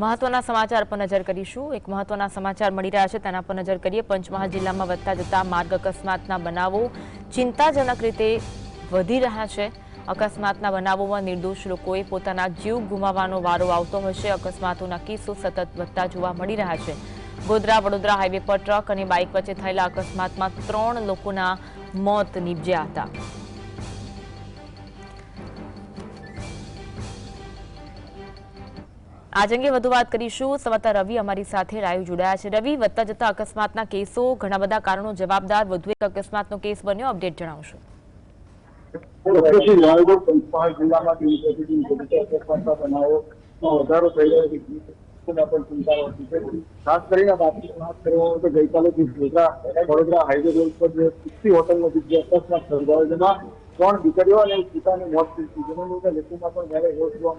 મહત્વના સમાચાર પર નજર કરીશું. એક મહત્વના સમાચાર મળી રહ્યા છે, તેના પર નજર કરીએ. પંચમહાલ જિલ્લામાં વધતા જતા માર્ગ અકસ્માતના બનાવો ચિંતાજનક રીતે વધી રહ્યા છે. અકસ્માતના બનાવોમાં નિર્દોષ લોકોએ પોતાના જીવ ગુમાવવાનો વારો આવતો હશે અકસ્માતોના કેસો સતત વધતા જોવા મળી રહ્યા છે. ગોધરા, વડોદરા હાઈવે પર ટ્રક અને બાઇક વચ્ચે થયેલા અકસ્માતમાં ત્રણ લોકોના મોત નીપજ્યા હતા. આજ અંગે વધુ વાત કરીશું. સમાચાર રવિ અમારી સાથે લાઈવ જોડાયા છે. રવિ, વધતા જતા અકસ્માતના કેસો, ઘણા બધા કારણો જવાબદાર. વધુ એક અકસ્માતનો કેસ બન્યો. અપડેટ જણાવશો. વધારો થઈ રહ્યો છે. ખાસ કરીને વાત કરવામાં તો ગઈકાલે વડોદરા હાઈવે રોડ પર જે સિક્સટી હોટલ નજીક જે અકસ્માત સર્જાયો, જેમાં ત્રણ દીકરીઓ અને પિતાની મોત થઈ હતી જેમાં લોકોમાં પણ જયારે રોષ જોવા.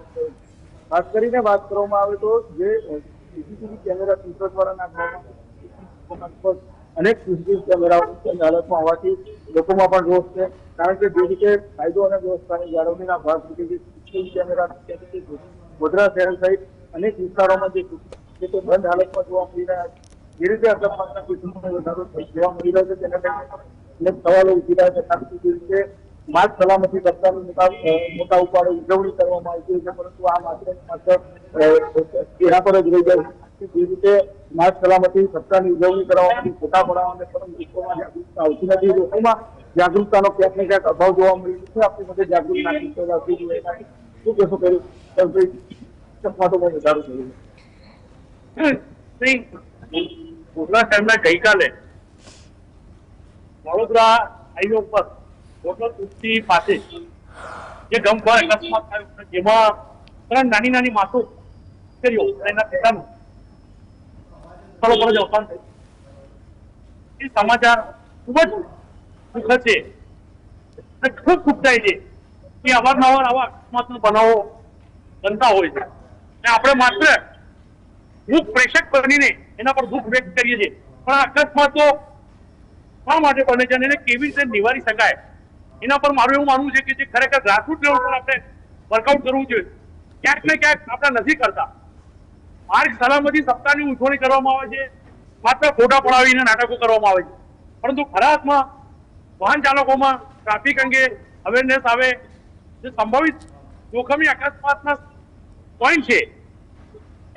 ખાસ કરીને વાત કરવામાં આવે તો જે સીસીટીવી કેમેરા સૂત્રો દ્વારા નાખવામાં અનેક સીસીટીવી કેમેરાઓ હાલતમાં હોવાથી લોકોમાં પણ રોષ છે. કારણ કે જે રીતે કાયદો અને વ્યવસ્થાની જાળવણીના ભાગરૂપે જે સીસીટીવી કેમેરા ગોધરા શહેર સહિત અનેક વિસ્તારોમાં જે તે બંધ હાલતમાં જોવા મળી રહ્યા છે. જે રીતે અકસ્માતના કેસોમાં વધારો જોવા મળી રહ્યો છે, તેના કારણે અનેક સવાલો ઊભી રહ્યા છે. ખાસ રીતે માર્ગ સલામતી સપ્તાહની મોટા મોટા ઉપાડે, ઉજવણી કરવામાં આવી છે, પરંતુ આ માત્ર માત્ર પર જ રહી જાય જે રીતે માર્ગ સલામતી સપ્તાહની ઉજવણી કરવામાં ફોટા પડાવવાને પણ લોકોમાં જાગૃતતા આવતી નથી. લોકોમાં જાગૃતતાનો ક્યાંક ને ક્યાંક અભાવ જોવા મળી છે. આપણી માટે જાગૃત નાગરિકો આવતી જોઈએ શું કહેશો કર્યું ચકમાટોમાં વધારો થયો છે. ગઈકાલે વડોદરા હાઈવે ઉપર પાસે જે ગમખોર અકસ્માત થયો જેમાં ત્રણ નાની નાની માસો કર્યો એના પિતાનું સ્થળો પર જ અવસાન થયું. એ સમાચાર ખૂબ જ દુઃખદ છે ખૂબ ખૂબ થાય છે કે અવારનવાર આવા અકસ્માતનો બનાવો બનતા હોય છે. અને આપણે માત્ર દુઃખ પ્રેષક બનીને એના પર દુઃખ વ્યક્ત કરીએ છીએ. પણ અકસ્માતો શા માટે બને છે અને કેવી રીતે નિવારી શકાય? એના પર મારું એવું માનવું છે કે જે ખરેખર ગ્રાસરૂટ લેવલ પર આપણે વર્કઆઉટ કરવું જોઈએ. ક્યાંક ને ક્યાંક આપણે નથી કરતા. માર્ગ સલામતી સપ્તાહની ઉજવણી કરવામાં આવે છે. માત્ર ફોટા પડાવીને નાટકો કરવામાં આવે છે. પરંતુ ખરા અર્થમાં વાહન ચાલકોમાં ટ્રાફિક અંગે અવેરનેસ આવે, જે સંભવિત જોખમી અકસ્માતના પોઈન્ટ છે.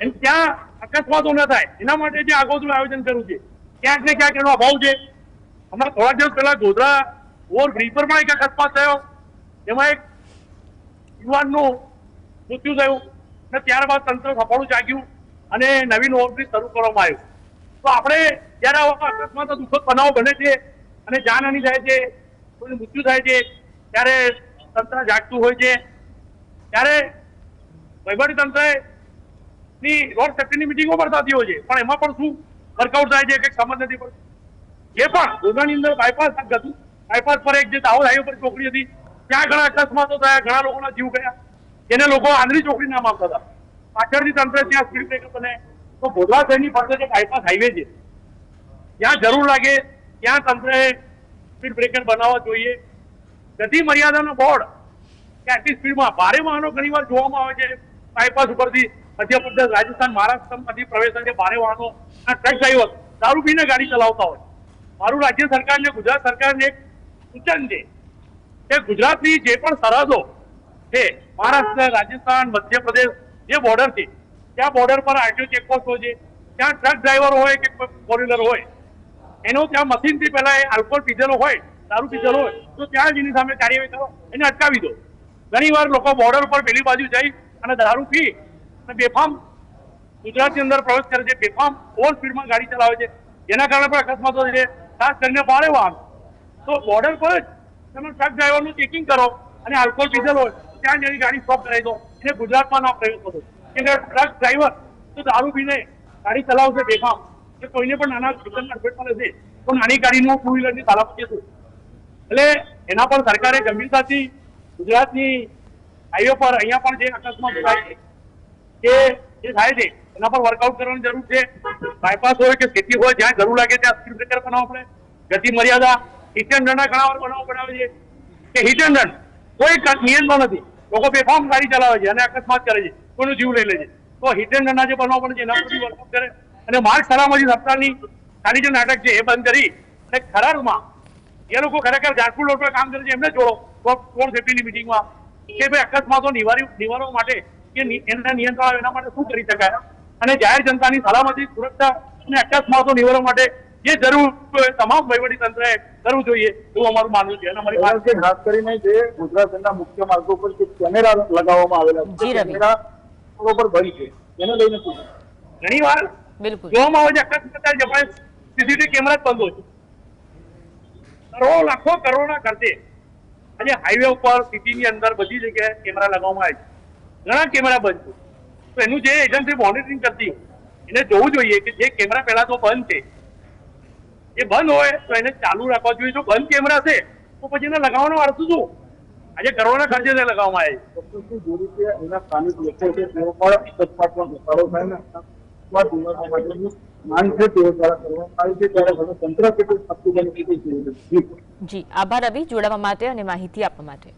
અને ત્યાં અકસ્માતો ન થાય. એના માટે જે આગોતરું આયોજન કરવું છે. ક્યાંક ને ક્યાંક એનો અભાવ છે. હમણાં થોડા દિવસ પહેલા ગોધરા ઓવર બ્રિજ પર પણ એક અકસ્માત થયો એમાં એક યુવાનનું મૃત્યુ થયું અને ત્યારબાદ તંત્ર સફાળું જાગ્યું અને નવીન ઓવરબ્રિજ શરૂ કરવામાં આવ્યું. તો આપણે જ્યારે આવા અકસ્માત દુઃખદ બનાવો બને છે અને જાનહાની થાય છે, કોઈનું મૃત્યુ થાય છે, ત્યારે તંત્ર જાગતું હોય છે. ત્યારે વહીવટી તંત્રએ ની રોડ સેફ્ટીની મિટિંગો પણ થતી હોય છે. પણ એમાં પણ શું વર્કઆઉટ થાય છે કંઈક સમજ નથી પડતી? જે પણ ગોગાની અંદર બાયપાસ હતું બાયપાસ પર એક જે દાહોદ હાઈવે પર ચોકડી હતી, ત્યાં ઘણા અકસ્માતો થયા, ઘણા લોકોના જીવ ગયા. એને લોકો આંધળી ચોકડી નામ આપતા હતા. પાછળથી તંત્ર ત્યાં સ્પીડ બ્રેકર બને તો ગોધરા શહેરની ફરતે જે બાયપાસ હાઈવે છે. ત્યાં જરૂર લાગે ત્યાં તંત્રએ સ્પીડ બ્રેકર બનાવવા જોઈએ. ગતિ મર્યાદાનો બોર્ડ કે આટલી સ્પીડમાં ભારે વાહનો ઘણી વાર જોવામાં આવે છે. બાયપાસ ઉપરથી મધ્યપ્રદેશ રાજસ્થાન મહારાષ્ટ્રમાંથી પ્રવેશ છે. ભારે વાહનો આ ટ્રક ડ્રાઈવર દારૂ પીને ગાડી ચલાવતા હોય. મારું રાજ્ય સરકારને, ગુજરાત સરકારને એક સૂચન છે કે ગુજરાતની જે પણ સરહદો છે, મહારાષ્ટ્ર, રાજસ્થાન, મધ્યપ્રદેશ જે બોર્ડર છે, ત્યાં બોર્ડર પર આરટીઓ ચેકપોસ્ટ હોય છે, ત્યાં ટ્રક ડ્રાઈવર હોય કે ફોર વ્હીલર હોય, એનો ત્યાં મશીનથી પહેલા એ આલ્કોહોલ પીધેલો હોય, દારૂ પીધેલો હોય, તો ત્યાં જ એની સામે કાર્યવાહી કરો એને અટકાવી દો. ઘણી વાર લોકો બોર્ડર ઉપર પેલી બાજુ જઈ અને દારૂ પી અને બેફામ ગુજરાતની અંદર પ્રવેશ કરે છે, બેફામ ઓવર સ્પીડમાં ગાડી ચલાવે છે, જેના કારણે પણ અકસ્માતો છે. ખાસ કરીને ભારે વાહન તો બોર્ડર પર જ તમે ટ્રક ડ્રાઈવરનું ચેકિંગ કરો અને આલ્કોહોલ પીધેલ હોય, ત્યાં જઈને ગાડી સ્ટોપ કરાવી દો. એને ગુજરાતમાં ના પ્રવેશ કરો કે ટ્રક ડ્રાઈવર તો દારૂ પીને ગાડી ચલાવશે બેફામ. કે કોઈને પણ નાના દુકાનના અડફેટમાં લેશે તો નાની ગાડીનું ટુ વ્હીલરની સલામતી છે એટલે એના પર સરકારે ગંભીરતાથી ગુજરાતની હાઈવે પર અહીંયા પણ જે અકસ્માત થાય છે, કે જે થાય છે, એના પર વર્કઆઉટ કરવાની જરૂર છે. બાયપાસ હોય કે સિટી હોય, જ્યાં જરૂર લાગે ત્યાં સ્પીડ બ્રેકર બનાવવા પડે. ગતિ મર્યાદા હિટ એન્ડ રનના ઘણા વાર બનાવો બનાવે છે. કે હિટ રન કોઈ નિયંત્રણ નથી. લોકો બેફામ ગાડી ચલાવે છે અને અકસ્માત કરે છે. કોઈનો જીવ લઈ લે છે. તો હિટ રનના જે બનાવો બને છે, એના પર બી વર્કઆઉટ કરે. અને માર્ગ સલામતી સરકારની ખાલી જે નાટક છે, એ બંધ કરી અને ખરા અર્થમાં એ લોકો ખરેખર જાજપુર રોડ પર કામ કરે છે, એમને જોડો. રોડ સેફ્ટીની મિટિંગમાં કે ભાઈ અકસ્માતો નિવારી, નિવારવા માટે કે એના નિયંત્રણ એના માટે શું કરી શકાય? અને જાહેર જનતાની સલામતી, સુરક્ષા અને અકસ્માતો નિવારવા માટે જે જરૂર તમામ વહીવટી તંત્રએ કરવું જોઈએ એવું અમારું માનવું છે અને અમારી વાત ખાસ કરીને જે ગુજરાતના મુખ્ય માર્ગો પર જે કેમેરા લગાવવામાં આવેલા છે કેમેરા બરોબર ભરી છે એને લઈને શું ઘણી વાર જોવામાં આવે છે અકસ્માત થાય સીસીટીવી કેમેરા જ બંધ હોય છે. કરોડો લાખો કરોડના ખર્ચે આજે હાઈવે ઉપર સિટીની અંદર બધી જગ્યાએ કેમેરા લગાવવામાં આવે છે. ઘણા કેમેરા બંધ છે. તો એનું જે એજન્સી મોનિટરિંગ કરતી એને જોવું જોઈએ કે જે કેમેરા પહેલા તો બંધ છે એ બંધ હોય તો એને ચાલુ રાખવા જોઈએ. જો બંધ કેમેરા છે તો પછી એને લગાવવાનો અર્થ શું? આજે કરોડના ખર્ચે તે લગાવવામાં આવે. જી આભાર રવિ. જોડાવા માટે અને માહિતી આપવા માટે.